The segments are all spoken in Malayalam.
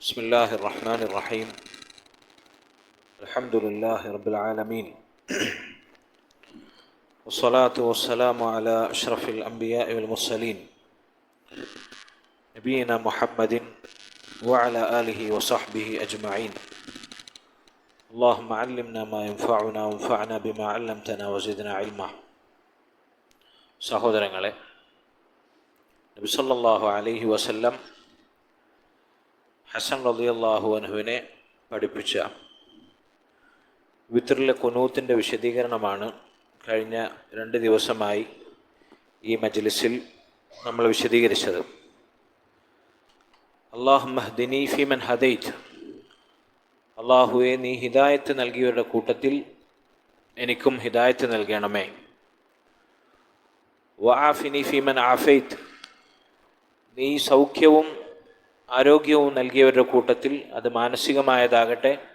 بسم الله الرحمن الرحيم الحمد لله رب العالمين والصلاة والسلام على أشرف الأنبياء والمرسلين نبينا محمد وعلى آله وصحبه أجمعين اللهم علمنا ما ينفعنا وانفعنا بما علمتنا وزدنا علما സഹോദരങ്ങളെ നബി സല്ലല്ലാഹു അലൈഹി വസല്ലം ഹസൻ റളിയല്ലാഹു അൻഹുവിനെ പഠിപ്പിച്ച വിത്തറിലെ കുനൂത്തിന്റെ വിശദീകരണമാണ് കഴിഞ്ഞ രണ്ട് ദിവസമായി ഈ മജ്ലിസിൽ നമ്മൾ വിശദീകരിച്ചത്. അള്ളാഹു മഹ്ദിനി ഫിമൻ ഹദൈറ്റ് അള്ളാഹുവെ നീ ഹിദായത്ത് നൽകിയവരുടെ കൂട്ടത്തിൽ എനിക്കും ഹിദായത്ത് നൽകണമേ. വ ആഫിനി ഫി മൻ ആഫൈത്ത് നീ സൗഖ്യവും ആരോഗ്യവും നൽകിയവരുടെ കൂട്ടത്തിൽ അത് മാനസികമായതാകട്ടെ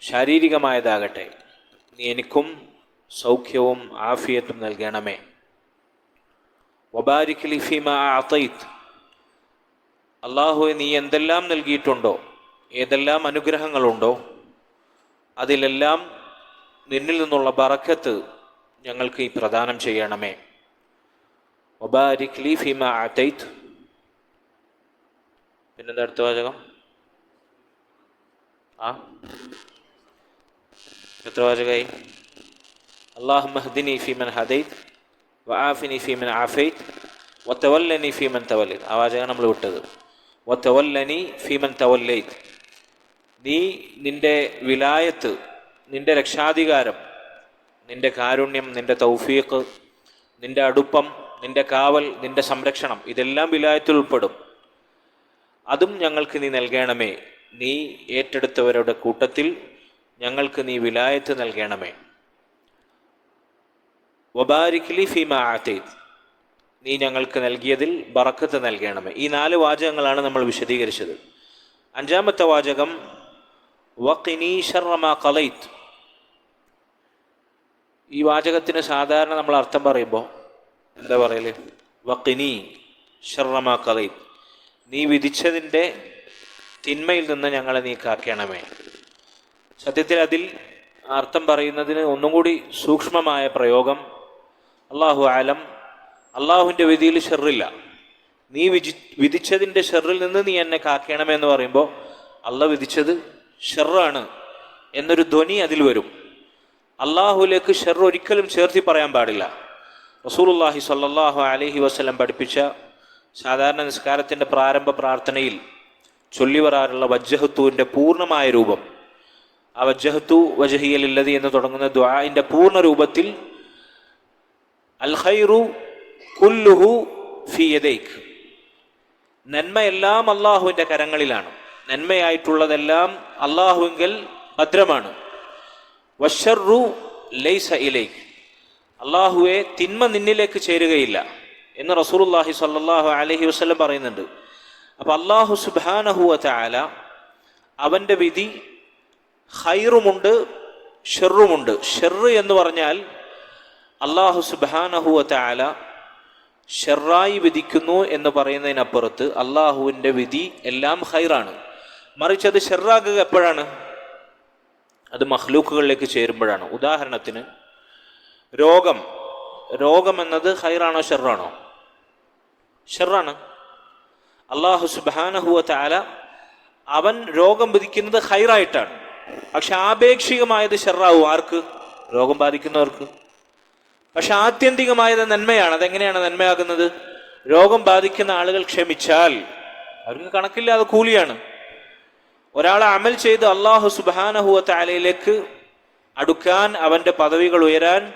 ശാരീരികമായതാകട്ടെ. നീ എനിക്കും സൗഖ്യവും ആഫിയത്തും നൽകണമേ. വബാരിക് ലിഫീമ അതൈത്ത് അള്ളാഹുവെ നീ എന്തെല്ലാം നൽകിയിട്ടുണ്ടോ ഏതെല്ലാം അനുഗ്രഹങ്ങളുണ്ടോ അതിലെല്ലാം നിന്നിൽ നിന്നുള്ള ബറക്കത്ത് ഞങ്ങൾക്ക് ഈ പ്രദാനം ചെയ്യണമേ. വബാരിക് ലിഫീമ അതൈത്ത് പിന്നെന്താ അടുത്ത വാചകം? ആ? എത്ര വാചകമായി? അള്ളാഹു മഹദിനി ഫിമൻ ഹദൈത് വആഫിനി ഫിമൻ ആഫൈത് വത്തവല്ലനി ഫിമൻ തവല്ലൈത്ത് ആ വാചകം നമ്മൾ വിട്ടത്. വത്തവല്ലനി ഫിമൻ തവല്ലൈത്. നീ നിന്റെ വിലായത്ത് നിന്റെ രക്ഷാധികാരം നിന്റെ കാരുണ്യം നിന്റെ തൗഫീഖ് നിന്റെ അടുപ്പം നിന്റെ കാവൽ നിന്റെ സംരക്ഷണം ഇതെല്ലാം വിലായത്തിൽ ഉൾപ്പെടും. അതും ഞങ്ങൾക്ക് നീ നൽകണമേ. നീ ഏറ്റെടുത്തവരുടെ കൂട്ടത്തിൽ ഞങ്ങൾക്ക് നീ വിലായത്ത് നൽകണമേ. വബാരിക്ലി ഫിമ ആത്തേത് നീ ഞങ്ങൾക്ക് നൽകിയതിൽ ബറക്കത്ത് നൽകണമേ. ഈ നാല് വാചകങ്ങളാണ് നമ്മൾ വിശദീകരിച്ചത്. അഞ്ചാമത്തെ വാചകം വഖിനി ശർമ കലൈത്ത് ഈ വാചകത്തിന് സാധാരണ നമ്മൾ അർത്ഥം പറയുമ്പോൾ എന്താ പറയൽ? വഖിനി ഷർറമ കളൈത്ത് നീ വിധിച്ചതിന്റെ തിന്മയിൽ നിന്ന് ഞങ്ങളെ നീ കാക്കണമേ. സത്യത്തിൽ അതിൽ അർത്ഥം പറയുന്നതിന് ഒന്നും കൂടി സൂക്ഷ്മമായ പ്രയോഗം. അള്ളാഹു ആലം അള്ളാഹുവിന്റെ വിധിയിൽ ഷെറില്ല. നീ വിധി വിധിച്ചതിന്റെ ഷെറിൽ നിന്ന് നീ എന്നെ കാക്കണമെന്ന് പറയുമ്പോൾ അള്ള വിധിച്ചത് ഷെറാണ് എന്നൊരു ധ്വനി അതിൽ വരും. അള്ളാഹുലേക്ക് ഷെർ ഒരിക്കലും ചേർത്തി പറയാൻ പാടില്ല. റസൂലുല്ലാഹി സ്വല്ലല്ലാഹു അലഹി വസ്ലം പഠിപ്പിച്ച സാധാരണ നിസ്കാരത്തിന്റെ പ്രാരംഭ പ്രാർത്ഥനയിൽ ചൊല്ലി വരാറുള്ള വജ്ജഹത്തുവിന്റെ പൂർണമായ രൂപം. ആ വജ്ജഹത്തു വജഹിയലില്ലതി എന്ന് തുടങ്ങുന്ന ദ്വാഇന്റെ പൂർണ രൂപത്തിൽ അൽ ഖൈറു കുല്ലുഹു ഫിയദൈഖ് നന്മയെല്ലാം അള്ളാഹുവിന്റെ കരങ്ങളിലാണ്. നന്മയായിട്ടുള്ളതെല്ലാം അള്ളാഹുവിങ്കൽ ഭദ്രമാണ്. വഷറു ലൈസ ഇലേക്ക് അള്ളാഹുവെ തിന്മ നിന്നിലേക്ക് ചേരുകയില്ല. എന്ന് റസൂലുല്ലാഹി സല്ലാഹു അലഹി വസ്ലം പറയുന്നുണ്ട്. അപ്പം അള്ളാഹു സുബാനഹുവ ചാല അവന്റെ വിധി ഹൈറുമുണ്ട് ഷെറുമുണ്ട്. ഷെറ് എന്ന് പറഞ്ഞാൽ അള്ളാഹു സുബാനഹുവ ചാല ഷെറായി വിധിക്കുന്നു എന്ന് പറയുന്നതിനപ്പുറത്ത് അള്ളാഹുവിന്റെ വിധി എല്ലാം ഹൈറാണ് മറിച്ച് അത് ഷെറാകുക എപ്പോഴാണ്? അത് മഹ്ലൂക്കുകളിലേക്ക് ചേരുമ്പോഴാണ്. ഉദാഹരണത്തിന് രോഗം. രോഗം എന്നത് ഹൈറാണോ ഷെറാണോ? ഷെറാണ്. അള്ളാഹു സുബാനഹുവ താല അവൻ രോഗം പിടിക്കുന്നത് ഹൈറായിട്ടാണ് പക്ഷെ ആപേക്ഷികമായത് ഷെറാവും. ആർക്ക്? രോഗം ബാധിക്കുന്നവർക്ക്. പക്ഷെ ആത്യന്തികമായത് നന്മയാണ്. അതെങ്ങനെയാണ് നന്മയാകുന്നത്? രോഗം ബാധിക്കുന്ന ആളുകൾ ക്ഷമിച്ചാൽ അവർക്ക് കണക്കില്ലാതെ കൂലിയാണ്. ഒരാളെ അമൽ ചെയ്ത് അള്ളാഹു സുബാനഹുവ താലയിലേക്ക് അടുക്കാൻ അവന്റെ പദവികൾ ഉയരാൻ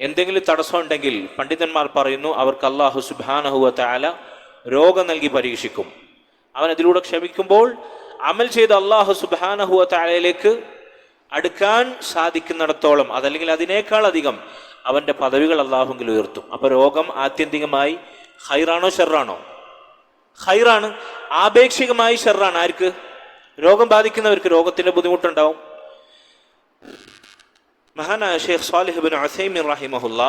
എന്തെങ്കിലും തടസ്സമുണ്ടെങ്കിൽ പണ്ഡിതന്മാർ പറയുന്നു അവർക്ക് അള്ളാഹു സുബാനഹുവ താല രോഗം നൽകി പരീക്ഷിക്കും. അവൻ അതിലൂടെ ക്ഷമിക്കുമ്പോൾ അമൽ ചെയ്ത് അള്ളാഹു സുബാനഹുവ താലയിലേക്ക് അടുക്കാൻ സാധിക്കുന്നിടത്തോളം അതല്ലെങ്കിൽ അതിനേക്കാൾ അധികം അവന്റെ പദവികൾ അള്ളാഹുങ്കിൽ ഉയർത്തും. അപ്പൊ രോഗം ആത്യന്തികമായി ഹൈറാണോ ഷെറാണോ? ഹൈറാണ് ആപേക്ഷികമായി ഷെറാണ്. ആർക്ക്? രോഗം ബാധിക്കുന്നവർക്ക് രോഗത്തിന്റെ ബുദ്ധിമുട്ടുണ്ടാവും. മഹാനായ ഷെയ്ഖ് സാലിഹ് ബിൻ അസൈമിൻ റഹിമഹുല്ല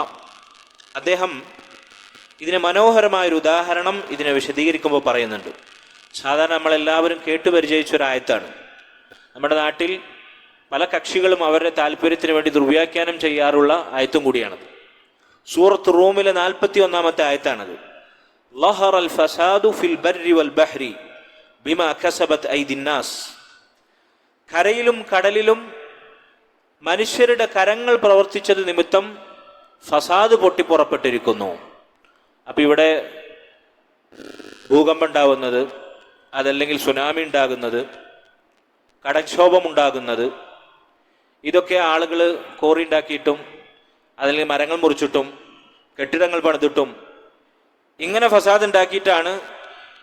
അദ്ദേഹം ഇതിന് മനോഹരമായൊരു ഉദാഹരണം ഇതിനെ വിശദീകരിക്കുമ്പോൾ പറയുന്നുണ്ട്. സാധാരണ നമ്മളെല്ലാവരും കേട്ടു പരിചയിച്ച ഒരു ആയത്താണ്. നമ്മുടെ നാട്ടിൽ പല കക്ഷികളും അവരുടെ താല്പര്യത്തിന് വേണ്ടി ദുർവ്യാഖ്യാനം ചെയ്യാറുള്ള ആയത്തും കൂടിയാണത്. സൂറത്ത് റൂമിലെ നാൽപ്പത്തി ഒന്നാമത്തെ ആയത്താണത്. ലഹർ ഫസാദു ഫിൽ ബർരി വൽ കരയിലും കടലിലും മനുഷ്യരുടെ കരങ്ങൾ പ്രവർത്തിച്ചത് നിമിത്തം ഫസാദ് പൊട്ടിപ്പുറപ്പെട്ടിരിക്കുന്നു അപ്പൊ ഇവിടെ ഭൂകമ്പം ഉണ്ടാവുന്നത് അതല്ലെങ്കിൽ സുനാമി ഉണ്ടാകുന്നത് കടക്ഷോഭം ഉണ്ടാകുന്നത് ഇതൊക്കെ ആളുകൾ കോറി ഉണ്ടാക്കിയിട്ടും അതല്ലെങ്കിൽ മരങ്ങൾ മുറിച്ചിട്ടും കെട്ടിടങ്ങൾ പണിതിട്ടും ഇങ്ങനെ ഫസാദ് ഉണ്ടാക്കിയിട്ടാണ്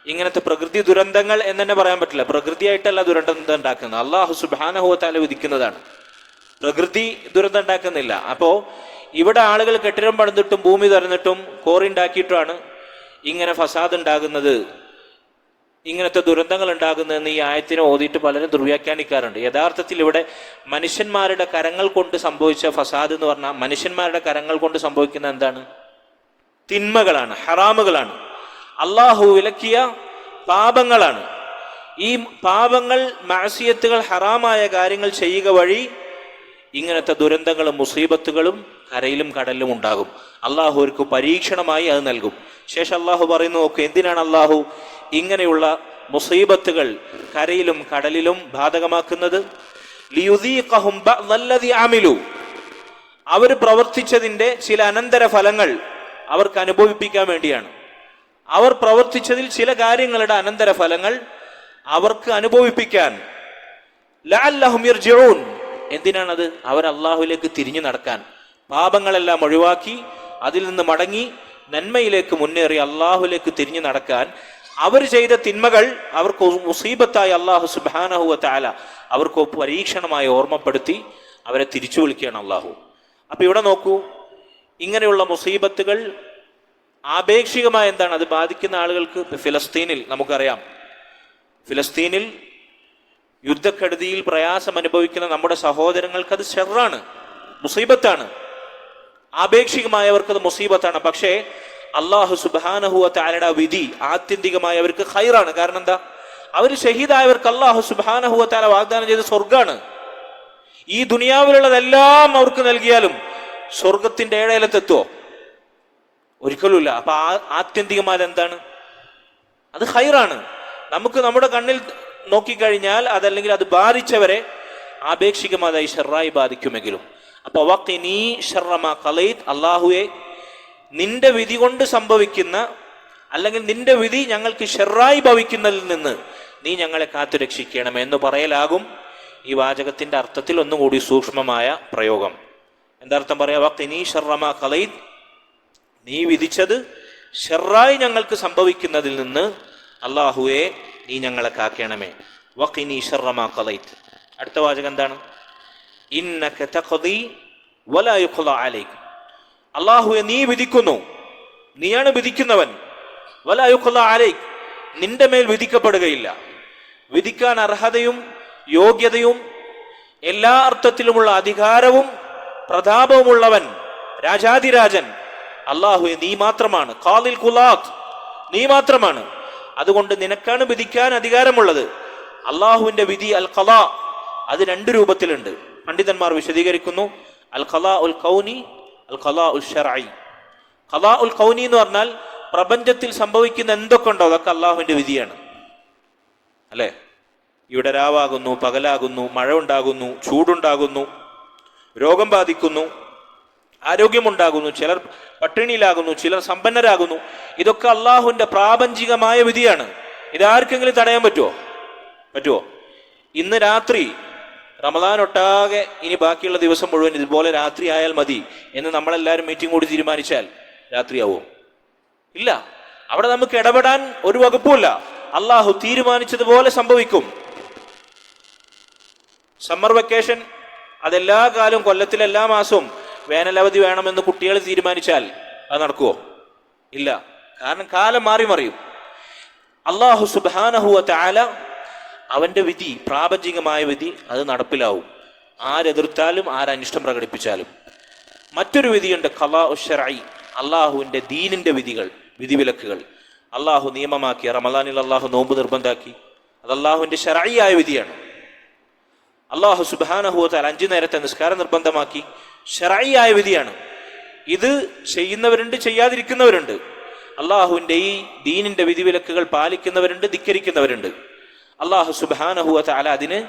ഇങ്ങനത്തെ പ്രകൃതി ദുരന്തങ്ങൾ എന്ന് തന്നെ പറയാൻ പറ്റില്ല. പ്രകൃതിയായിട്ടല്ല ദുരന്തം ഉണ്ടാക്കുന്നത്. അള്ളാഹു സുബാനഹുവത്താല വിധിക്കുന്നതാണ്. പ്രകൃതി ദുരന്തം ഉണ്ടാക്കുന്നില്ല. അപ്പോൾ ഇവിടെ ആളുകൾ കെട്ടിടം പണിതിട്ടും ഭൂമി തുറന്നിട്ടും കോറി ഉണ്ടാക്കിയിട്ടുമാണ് ഇങ്ങനെ ഫസാദ് ഉണ്ടാകുന്നത്. ഇങ്ങനത്തെ ദുരന്തങ്ങൾ ഉണ്ടാകുന്നതെന്ന് ഈ ആയത്തിനെ ഓതിയിട്ട് പലരും ദുർവ്യാഖ്യാനിക്കാറുണ്ട്. യഥാർത്ഥത്തിൽ ഇവിടെ മനുഷ്യന്മാരുടെ കരങ്ങൾ കൊണ്ട് സംഭവിച്ച ഫസാദ് എന്ന് പറഞ്ഞാൽ മനുഷ്യന്മാരുടെ കരങ്ങൾ കൊണ്ട് സംഭവിക്കുന്ന എന്താണ്? തിന്മകളാണ് ഹറാമുകളാണ്. അള്ളാഹു വിലക്കിയ പാപങ്ങളാണ്. ഈ പാപങ്ങൾ മാസിയത്തുകൾ ഹറാമായ കാര്യങ്ങൾ ചെയ്യുക വഴി ഇങ്ങനത്തെ ദുരന്തങ്ങളും മുസീബത്തുകളും കരയിലും കടലിലും ഉണ്ടാകും. അള്ളാഹു അവർക്ക് പരീക്ഷണമായി അത് നൽകും. ശേഷം അള്ളാഹു പറയുന്നു നോക്കൂ എന്തിനാണ് അള്ളാഹു ഇങ്ങനെയുള്ള മുസീബത്തുകൾ കരയിലും കടലിലും ബാധകമാക്കുന്നത്? അവർ പ്രവർത്തിച്ചതിന്റെ ചില അനന്തര ഫലങ്ങൾ അവർക്ക് അനുഭവിപ്പിക്കാൻ വേണ്ടിയാണ്. അവർ പ്രവർത്തിച്ചതിൽ ചില കാര്യങ്ങളുടെ അനന്തര ഫലങ്ങൾ അവർക്ക് അനുഭവിപ്പിക്കാൻ. എന്തിനാണത്? അവർ അള്ളാഹുലേക്ക് തിരിഞ്ഞു നടക്കാൻ. പാപങ്ങളെല്ലാം ഒഴിവാക്കി അതിൽ നിന്ന് മടങ്ങി നന്മയിലേക്ക് മുന്നേറി അള്ളാഹുലേക്ക് തിരിഞ്ഞു നടക്കാൻ അവർ ചെയ്ത തിന്മകൾ അവർക്ക് മുസീബത്തായി അള്ളാഹു സുബാനഹുവ താല അവർക്ക് പരീക്ഷണമായി ഓർമ്മപ്പെടുത്തി അവരെ തിരിച്ചു വിളിക്കുകയാണ് അള്ളാഹു. അപ്പൊ ഇവിടെ നോക്കൂ ഇങ്ങനെയുള്ള മുസീബത്തുകൾ ആപേക്ഷികമായ എന്താണ്? അത് ബാധിക്കുന്ന ആളുകൾക്ക് ഫിലസ്തീനിൽ നമുക്കറിയാം. ഫിലസ്തീനിൽ യുദ്ധക്കെടുതിയിൽ പ്രയാസം അനുഭവിക്കുന്ന നമ്മുടെ സഹോദരങ്ങൾക്ക് അത് ഷെറാണ് മുസീബത്താണ്. ആപേക്ഷികമായവർക്ക് അത് മുസീബത്താണ്. പക്ഷേ അള്ളാഹു സുബാനഹുവ താലയുടെ വിധി ആത്യന്തികമായി അവർക്ക് ഹൈറാണ് കാരണം എന്താ? അവർ ഷഹീദായവർക്ക് അള്ളാഹു സുബാനഹുവ താല വാഗ്ദാനം ചെയ്ത സ്വർഗാണ് ഈ ദുനിയാവിലുള്ളതെല്ലാം അവർക്ക് നൽകിയാലും സ്വർഗത്തിന്റെ ഏഴയിലത്തെത്തുവോ? ഒരിക്കലുമില്ല. അപ്പൊ ആത്യന്തികമായി എന്താണ് അത് ഹൈറാണ് നമുക്ക് നമ്മുടെ കണ്ണിൽ നോക്കിക്കഴിഞ്ഞാൽ അതല്ലെങ്കിൽ അത് ബാധിച്ചവരെ ആപേക്ഷികമായി ഷെറായി ബാധിക്കുമെങ്കിലും. അപ്പൊ വക്കിനീ ഷർറമ കലൈത് അള്ളാഹുവെ നിന്റെ വിധി കൊണ്ട് സംഭവിക്കുന്ന അല്ലെങ്കിൽ നിന്റെ വിധി ഞങ്ങൾക്ക് ഷെറായി ഭവിക്കുന്നതിൽ നിന്ന് നീ ഞങ്ങളെ കാത്തു രക്ഷിക്കണം എന്ന് പറയലാകും ഈ വാചകത്തിന്റെ അർത്ഥത്തിൽ ഒന്നുകൂടി സൂക്ഷ്മമായ പ്രയോഗം. എന്താർത്ഥം പറയാ? വക്കിനീ ഷർറമ കലൈത് നീ വിധിച്ചത് ഷെറായി ഞങ്ങൾക്ക് സംഭവിക്കുന്നതിൽ നിന്ന് അള്ളാഹുവെ നീ ഞങ്ങളെ കാക്കണമേ. വഖിനി ഷർറമാ ഖലൈത് അടുത്ത വാചകം എന്താണ്? ഇന്നക തഖദി അള്ളാഹുവെ നീ വിധിക്കുന്നു. നീയാണ് വിധിക്കുന്നവൻ. വലാ അലൈക്. നിന്റെ മേൽ വിധിക്കപ്പെടുകയില്ല. വിധിക്കാൻ അർഹതയും യോഗ്യതയും എല്ലാ അർത്ഥത്തിലുമുള്ള അധികാരവും പ്രതാപവുമുള്ളവൻ രാജാതിരാജൻ. അള്ളാഹു നീ മാത്രമാണ്. കാലിൽ കുലാത്ത് നീ മാത്രമാണ്. അതുകൊണ്ട് നിനക്കാണ് വിധിക്കാൻ അധികാരമുള്ളത്. അള്ളാഹുവിന്റെ വിധി അൽ കല അത് രണ്ട് രൂപത്തിലുണ്ട്. പണ്ഡിതന്മാർ വിശദീകരിക്കുന്നു. അൽ ഖലാ ഉൽ കൗനി അൽ ഖലാ ഉൽ ഷറായി ഖലാ ഉൽ കൗനി എന്ന് പറഞ്ഞാൽ പ്രപഞ്ചത്തിൽ സംഭവിക്കുന്ന എന്തൊക്കെ ഉണ്ടോ അതൊക്കെ അള്ളാഹുവിന്റെ വിധിയാണ്. അല്ലേ? ഇവിടെ രാവാകുന്നു പകലാകുന്നു മഴ ഉണ്ടാകുന്നു ചൂടുണ്ടാകുന്നു രോഗം ബാധിക്കുന്നു. ആരോഗ്യമുണ്ടാകുന്നു ചിലർ പട്ടിണിയിലാകുന്നു ചിലർ സമ്പന്നരാകുന്നു. ഇതൊക്കെ അള്ളാഹുവിന്റെ പ്രാപഞ്ചികമായ വിധിയാണ്. ഇതാർക്കെങ്കിലും തടയാൻ പറ്റുമോ പറ്റുമോ ഇന്ന് രാത്രി റമദാൻ ഒട്ടാകെ ഇനി ബാക്കിയുള്ള ദിവസം മുഴുവൻ ഇതുപോലെ രാത്രി ആയാൽ മതി എന്ന് നമ്മളെല്ലാവരും മീറ്റിംഗ് കൂടി തീരുമാനിച്ചാൽ രാത്രിയാവും? ഇല്ല. അവിടെ നമുക്ക് ഇടപെടാൻ ഒരു വകുപ്പുമില്ല. അള്ളാഹു തീരുമാനിച്ചതുപോലെ സംഭവിക്കും. സമ്മർ വെക്കേഷൻ അതെല്ലാ കാലവും കൊല്ലത്തിലെല്ലാ മാസവും വേനലവധി വേണമെന്ന് കുട്ടികൾ തീരുമാനിച്ചാൽ അത് നടക്കുമോ ഇല്ല. കാരണം കാലം മാറി മറിയും. അള്ളാഹു സുബാനഹുവ താല അവന്റെ വിധി പ്രാപഞ്ചികമായ വിധി അത് നടപ്പിലാവും. ആരെതിർത്താലും ആരനിഷ്ടം പ്രകടിപ്പിച്ചാലും. മറ്റൊരു വിധിയുണ്ട് കലാ ഉഷറായി അള്ളാഹുവിന്റെ ദീനിന്റെ വിധികൾ വിധിവിലക്കുകൾ. അള്ളാഹു നിയമമാക്കി റമദാനിൽ അള്ളാഹു നോമ്പ് നിർബന്ധാക്കി. അത് അള്ളാഹുവിന്റെ ഷറായിയായ വിധിയാണ്. അള്ളാഹു സുബാനഹുവത്താൽ അഞ്ചു നേരത്തെ നിസ്കാരം നിർബന്ധമാക്കി. ഷറായിയായ വിധിയാണ്. ഇത് ചെയ്യുന്നവരുണ്ട് ചെയ്യാതിരിക്കുന്നവരുണ്ട്. അള്ളാഹുവിന്റെ ഈ ദീനിന്റെ വിധിവിലക്കുകൾ പാലിക്കുന്നവരുണ്ട് ധിക്കരിക്കുന്നവരുണ്ട്. അള്ളാഹു സുബാനഹുവത്താല അതിന്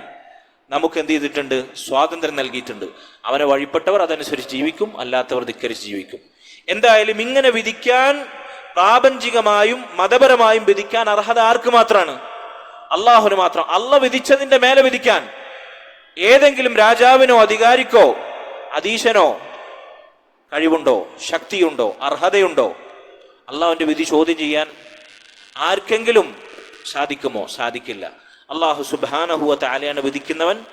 നമുക്ക് എന്ത് ചെയ്തിട്ടുണ്ട്? സ്വാതന്ത്ര്യം നൽകിയിട്ടുണ്ട്. അവനെ വഴിപ്പെട്ടവർ അതനുസരിച്ച് ജീവിക്കും അല്ലാത്തവർ ധിക്കരിച്ച് ജീവിക്കും. എന്തായാലും ഇങ്ങനെ വിധിക്കാൻ പ്രാപഞ്ചികമായും മതപരമായും വിധിക്കാൻ അർഹത ആർക്ക് മാത്രമാണ് അള്ളാഹുന് മാത്രം. അള്ള വിധിച്ചതിന്റെ മേലെ വിധിക്കാൻ. ഏതെങ്കിലും രാജാവിനോ അധികാരിക്കോ അധീശനോ കഴിവുണ്ടോ? ശക്തിയുണ്ടോ? അർഹതയുണ്ടോ? അള്ളാഹുവിന്റെ വിധി ചോദ്യം ചെയ്യാൻ ആർക്കെങ്കിലും സാധിക്കുമോ? സാധിക്കില്ല. അള്ളാഹു സുബാനഹുവ താലയാണ് വിധിക്കുന്നവൻ.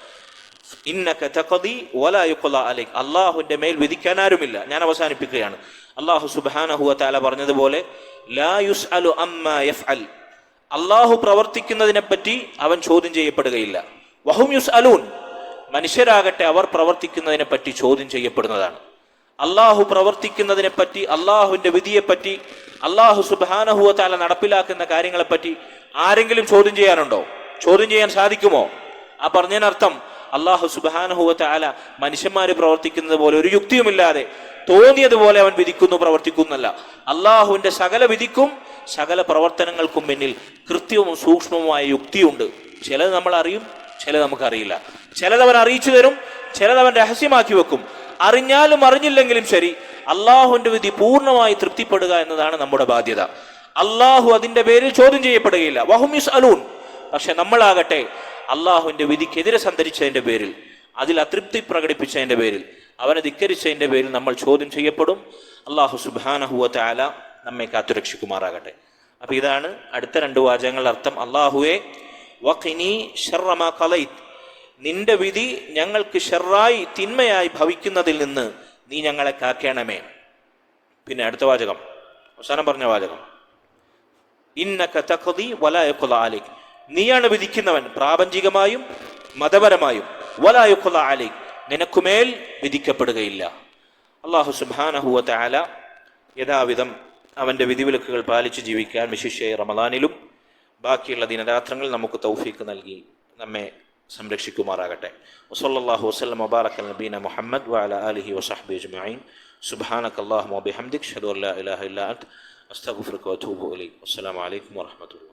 ഇന്നക തഖദി വലാ യുഖ്ള അലൈക്. അല്ലാഹുവിന്റെ മേൽ വിധിക്കാൻ ആരുമില്ല. ഞാൻ അവസാനിപ്പിക്കുകയാണ്. അള്ളാഹു സുബാനഹുവ താല പറഞ്ഞതുപോലെ ലാ യുസ്അലു അമ്മാ യഫ്അൽ. അള്ളാഹു പ്രവർത്തിക്കുന്നതിനെ പറ്റി അവൻ ചോദ്യം ചെയ്യപ്പെടുകയില്ല. വഹും യുസ് അലൂൻ മനുഷ്യരാകട്ടെ അവർ പ്രവർത്തിക്കുന്നതിനെ പറ്റി ചോദ്യം ചെയ്യപ്പെടുന്നതാണ്. അള്ളാഹു പ്രവർത്തിക്കുന്നതിനെ പറ്റി അള്ളാഹുവിന്റെ വിധിയെപ്പറ്റി അള്ളാഹു സുബാനഹുവ താല നടപ്പിലാക്കുന്ന കാര്യങ്ങളെപ്പറ്റി ആരെങ്കിലും ചോദ്യം ചെയ്യാനുണ്ടോ? ചോദ്യം ചെയ്യാൻ സാധിക്കുമോ? ആ പറഞ്ഞതിനർത്ഥം അള്ളാഹു സുബാനഹുവ താല മനുഷ്യന്മാര് പ്രവർത്തിക്കുന്നത് പോലെ ഒരു യുക്തിയുമില്ലാതെ തോന്നിയതുപോലെ അവൻ വിധിക്കുന്നു പ്രവർത്തിക്കുന്നല്ല. അള്ളാഹുവിന്റെ സകല വിധിക്കും സകല പ്രവർത്തനങ്ങൾക്കും പിന്നിൽ കൃത്യവും സൂക്ഷ്മവുമായ യുക്തിയുണ്ട്. ചിലത് നമ്മൾ അറിയും ചിലത് നമുക്കറിയില്ല. ചിലതവൻ അറിയിച്ചു തരും ചിലതവൻ രഹസ്യമാക്കി വെക്കും. അറിഞ്ഞാലും അറിഞ്ഞില്ലെങ്കിലും ശരി അള്ളാഹുവിന്റെ വിധി പൂർണമായി തൃപ്തിപ്പെടുക എന്നതാണ് നമ്മുടെ ബാധ്യത. അള്ളാഹു അതിന്റെ പേരിൽ ചോദ്യം ചെയ്യപ്പെടുകയില്ല. വഹുമിസ് അലൂൺ പക്ഷെ നമ്മളാകട്ടെ അള്ളാഹുവിന്റെ വിധിക്കെതിരെ സഞ്ചരിച്ചതിന്റെ പേരിൽ അതിൽ അതൃപ്തി പ്രകടിപ്പിച്ചതിന്റെ പേരിൽ അവനെ ധിക്കരിച്ചതിന്റെ പേരിൽ നമ്മൾ ചോദ്യം ചെയ്യപ്പെടും. അള്ളാഹു സുബാനഹുവത്തെ ആല നമ്മെ കാത്തുരക്ഷിക്കുമാറാകട്ടെ. അപ്പൊ ഇതാണ് അടുത്ത രണ്ട് വാചകങ്ങളുടെ അർത്ഥം. അള്ളാഹുവെ വഖിനി ഷർറമാ കലൈത് നിന്റെ വിധി ഞങ്ങൾക്ക് ഷെറായി തിന്മയായി ഭവിക്കുന്നതിൽ നിന്ന് നീ ഞങ്ങളെ കാക്കേണമേ. പിന്നെ അടുത്ത വാചകം. അവസാനം പറഞ്ഞ വാചകം. ഇന്നക തഖദി വലായക്കുള്ള അലൈക്. നീയാണ് വിധിക്കുന്നവൻ പ്രാപഞ്ചികമായും മതപരമായും. വലായക്കുള്ള അലൈക്. നിനക്കുമേൽ വിധിക്കപ്പെടുകയില്ല. അള്ളാഹു സുബാനഹുവ ആല യഥാവിധം അവന്റെ വിധിവിലക്കുകൾ പാലിച്ച് ജീവിക്കാൻ വിശിഷ്യ റമദാനിലും ബാക്കിയുള്ള ദിനരാത്രങ്ങൾ നമുക്ക് തൗഫീക്ക് നൽകി നമ്മെ സംരക്ഷിക്കുമാറാകട്ടെ വസല്ലല്ലാഹു വസല്ലം വബാറക നബീന മുഹമ്മദ് വഅല ആലിഹി വസഹ്ബിഹി അജ്മഈൻ സുബ്ഹാനക അല്ലാഹുമ്മ വബിഹംദിക അഷ്ഹദു അൻ ലാ ഇലാഹ ഇല്ലാ അൻത അസ്തഗ്ഫിറുക വഅതൂബു ഇലൈക് അസ്സലാമു അലൈക്കും വറഹ്മത്തുള്ളാഹി